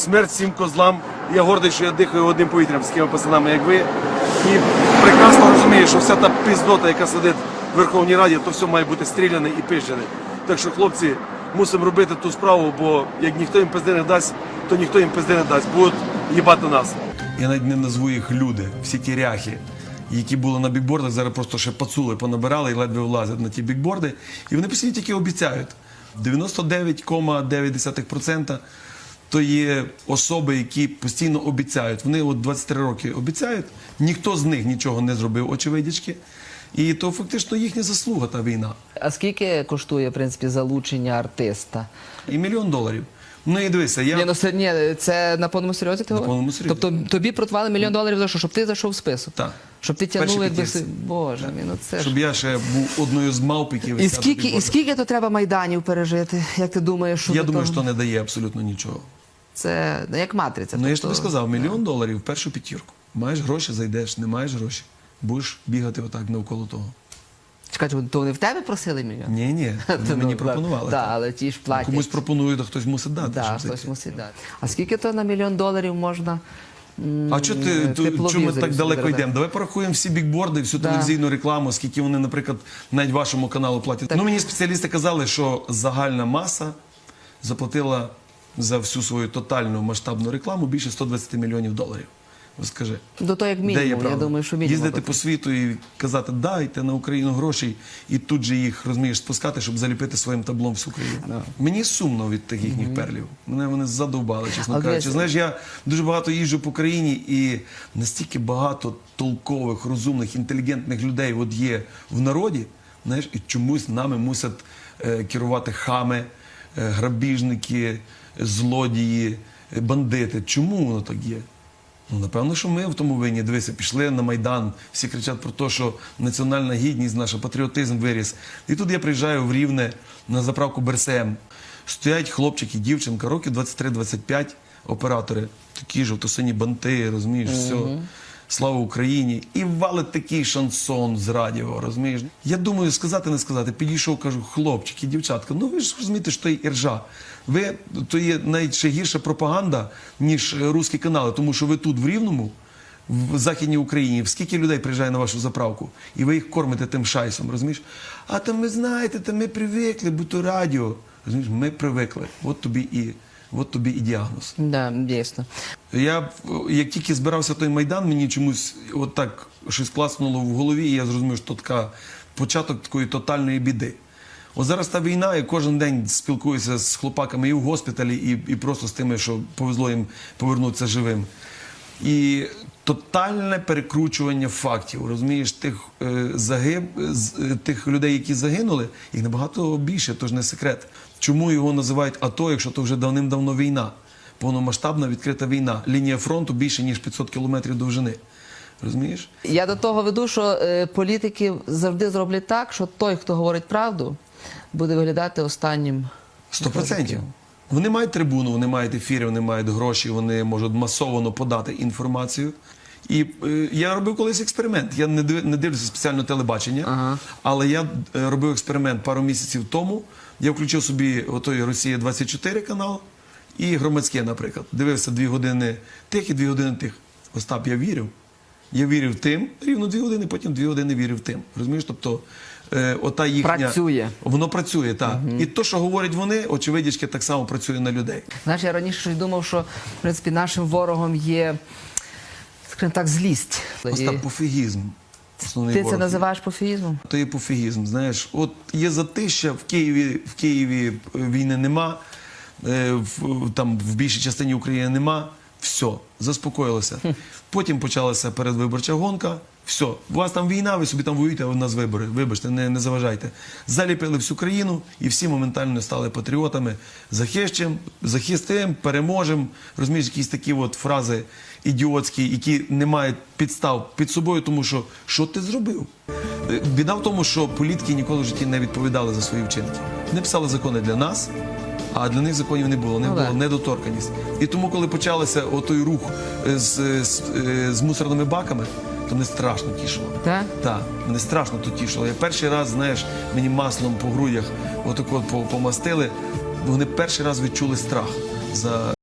смерть всім козлам. Я гордий, що я дихаю одним повітрям з такими пацанами, як ви. І прекрасно розумію, що вся та піздота, яка сидить в Верховній Раді, то все має бути стріляне і пищене. Так що, хлопці, мусимо робити ту справу, бо як ніхто їм пизди не дасть, то ніхто їм пизди не дасть. Будуть їбати нас. Я навіть не назву їх люди, всі ті ряхи, які були на бікбордах, зараз просто ще пацули понабирали і ледве влазять на ті бікборди. І вони постійно тільки обіцяють. 99,9% то є особи, які постійно обіцяють. Вони от 23 роки обіцяють, ніхто з них нічого не зробив, очевидячки. І то фактично їхня заслуга та війна. А скільки коштує, в принципі, залучення артиста? І мільйон доларів. Ну і дивися, я Ні, ну це, ні, це на повному серйозі ти На говориш? повному серйозі. Тобто тобі протвали мільйон доларів за що? Щоб ти зайшов в список? Так. Щоб ти тягнув, якби... п'ятірці. си- Боже мій, ну це ж... щоб я ще був одною з мавп, які І на скільки, і бікбордах. скільки то треба майданів пережити? Як ти думаєш, що Я до думаю, того? що не дає абсолютно нічого. Це як матриця. Ну я ж тобто- тобі сказав, мільйон доларів в першу п'ятірку. Маєш гроші, зайдеш, не маєш гроші. Будеш бігати отак навколо того. Чекай, то вони в тебе просили мільйон? Ні, ні, вони мені ну, пропонували. Так, так. але ті ж платять. Комусь пропонують, а хтось мусить дати. Да, щоб хтось мусить дати. А скільки то на мільйон доларів можна? А чого ти е, чому ми так далеко йдемо? Давай порахуємо всі бікборди, всю телевізійну рекламу, скільки вони, наприклад, навіть вашому каналу платять. Так. Ну мені спеціалісти казали, що загальна маса заплатила за всю свою тотальну масштабну рекламу більше 120 мільйонів доларів. Скажи. До того, як мінімум, я думаю, що мінімум. Їздити по світу і казати, дайте на Україну грошей, і тут же їх розумієш спускати, щоб заліпити своїм таблом всю країну. Мені сумно від тих їхніх перлів. Мене вони задовбали, чесно Але кажучи. Знаєш, я дуже багато їжджу по країні, і настільки багато толкових, розумних, інтелігентних людей от є в народі. Знаєш, і чомусь нами мусять е, керувати хами, грабіжники, злодії, е, бандити. Чому воно так є? Ну, напевно, що ми в тому винні. Дивися, пішли на Майдан, всі кричать про те, що національна гідність, наш патріотизм виріс. І тут я приїжджаю в Рівне на заправку БРСМ. Стоять хлопчик і дівчинка, років 23-25, оператори, такі жовто-сині банти, розумієш, все. Слава Україні! І валить такий шансон з радіо, розумієш? Я думаю, сказати, не сказати. Підійшов, кажу, хлопчики, дівчатка, ну ви ж розумієте, що то є іржа. Ви то є навіть ще гірша пропаганда, ніж русські канали, тому що ви тут в Рівному, в Західній Україні, скільки людей приїжджає на вашу заправку, і ви їх кормите тим шайсом, розумієш? А там ви знаєте, там ми привикли, бо то радіо. Розумієш, ми привикли. От тобі і, от тобі і діагноз. Да, дійсно. Я як тільки збирався той майдан, мені чомусь от так щось класнуло в голові, і я зрозумів, що така початок такої тотальної біди. От зараз та війна, і кожен день спілкуюся з хлопаками і в госпіталі, і, і просто з тими, що повезло їм повернутися живим. І тотальне перекручування фактів, розумієш, тих е, загиб, е, тих людей, які загинули, їх набагато більше, то ж не секрет. Чому його називають АТО, якщо то вже давним-давно війна? Повномасштабна відкрита війна. Лінія фронту більше ніж 500 кілометрів довжини. Розумієш? Я до того веду, що е, політики завжди зроблять так, що той, хто говорить правду, буде виглядати останнім. Сто процентів. Вони мають трибуну, вони мають ефіри, вони мають гроші, вони можуть масово подати інформацію. І е, я робив колись експеримент. Я не, див, не дивлюся спеціально телебачення, Ага. але я е, робив експеримент пару місяців тому. Я включив собі отой Росія 24 канал і громадське, наприклад. Дивився дві години тих і дві години тих. Остап, я вірив. Я вірив тим, рівно дві години, потім дві години вірив тим. Розумієш? Тобто, е, ота їхня. Працює. Воно працює, так. І то, що говорять вони, очевидячки, так само працює на людей. Знаєш, я раніше щось думав, що в принципі нашим ворогом є, скажімо так, злість. Остап І пофігізм. Основний Ти це ворог. називаєш пофігізмом? То є пофігізм. Знаєш, от є затища, в Києві, в Києві е, війни нема, е, в, там в більшій частині України нема. Все, заспокоїлося. Потім почалася передвиборча гонка. Все, у вас там війна, ви собі там воюєте, а у нас вибори. Вибачте, не, не заважайте. Заліпили всю країну і всі моментально стали патріотами. Захищем, захистим, переможемо. Розумієш, якісь такі от фрази ідіотські, які не мають підстав під собою, тому що що ти зробив? Е, Біда в тому, що політики ніколи в житті не відповідали за свої вчинки. Вони писали закони для нас, а для них законів не було. не них Ну, була да. недоторканість. І тому, коли почалося отой рух з, з, з мусорними баками, то мене страшно тішило. Так? Так, мене страшно то тішило. Я перший раз, знаєш, мені маслом по грудях отако от помастили. Вони перший раз відчули страх за